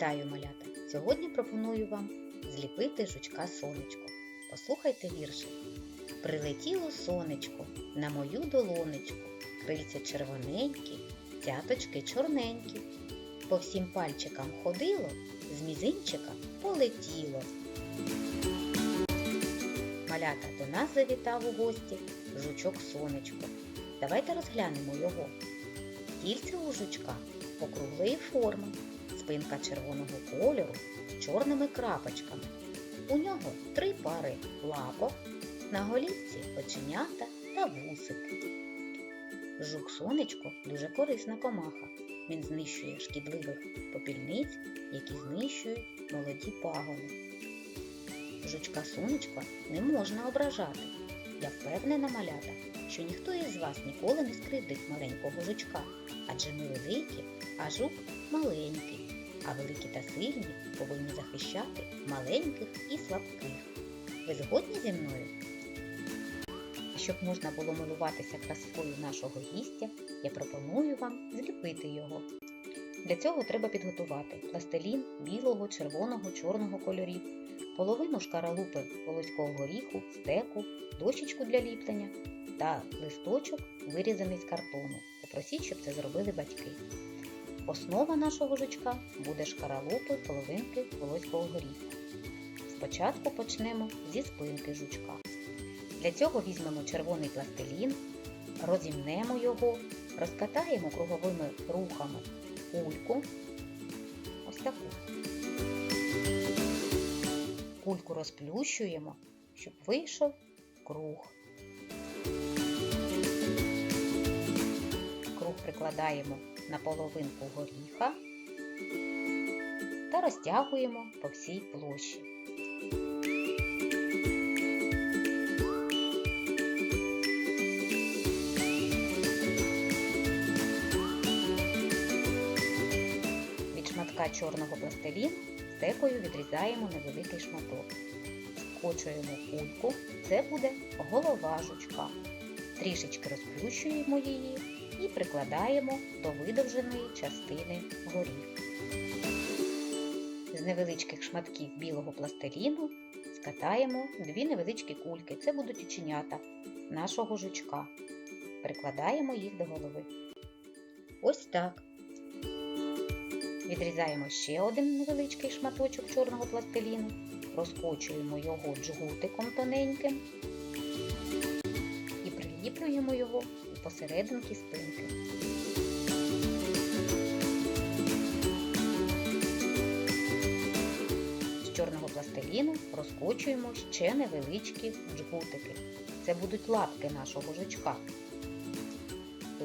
Вітаю, малята! Сьогодні пропоную вам зліпити жучка сонечко. Послухайте віршик. Прилетіло сонечко на мою долонечку, крильця червоненькі, цяточки чорненькі. По всім пальчикам ходило, з мізинчика полетіло. Малята до нас завітав у гості жучок сонечко. Давайте розглянемо його. Тільце у жучка округлої форми, спинка червоного кольору з чорними крапочками. У нього три пари лапок, на голівці оченята та вусики. Жук сонечко дуже корисна комаха. Він знищує шкідливих попільниць, які знищують молоді пагони. Жучка сонечка не можна ображати. Я впевнена, малята, що ніхто із вас ніколи не скривдить маленького жучка, адже ми великі, а жук маленький, а великі та сильні повинні захищати маленьких і слабких. Ви згодні зі мною? Щоб можна було милуватися красою нашого гістя, я пропоную вам зліпити його. Для цього треба підготувати пластилін білого, червоного, чорного кольорів, половину шкаралупи волоського горіху, стеку, дощечку для ліплення та листочок, вирізаний з картону. Попросіть, щоб це зробили батьки. Основа нашого жучка буде шкаралупи половинки волоського горіха. Спочатку почнемо зі спинки жучка. Для цього візьмемо червоний пластилін, розімнемо його, розкатаємо круговими рухами кульку. Ось таку. Кульку розплющуємо, щоб вийшов круг. Прикладаємо на половинку горіха та розтягуємо по всій площі. Від шматка чорного пластиліну стекою відрізаємо невеликий шматок. Скочуємо кульку, це буде голова жучка. Трішечки розплющуємо її і прикладаємо до видовженої частини горіх. З невеличких шматків білого пластиліну скатаємо дві невеличкі кульки. Це будуть оченята нашого жучка. Прикладаємо їх до голови. Ось так. Відрізаємо ще один невеличкий шматочок чорного пластиліну, розкочуємо його джгутиком тоненьким і приліплюємо його посерединки спинки. З чорного пластиліну розкочуємо ще невеличкі джгутики. Це будуть лапки нашого жучка.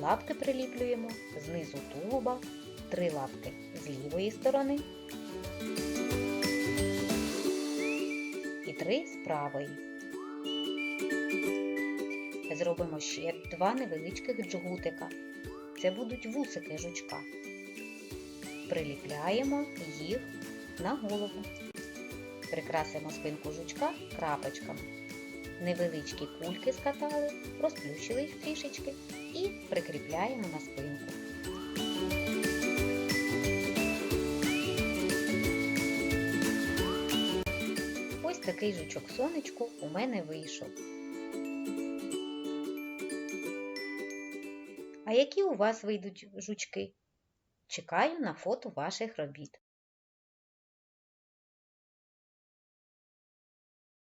Лапки приліплюємо знизу тулуба, три лапки з лівої сторони і три з правої. Зробимо ще два невеличких джгутика. Це будуть вусики жучка. Приліпляємо їх на голову. Прикрасимо спинку жучка крапочками. Невеличкі кульки скатали, розплющили їх трішечки і прикріпляємо на спинку. Ось такий жучок сонечку у мене вийшов. А які у вас вийдуть жучки? Чекаю на фото ваших робіт.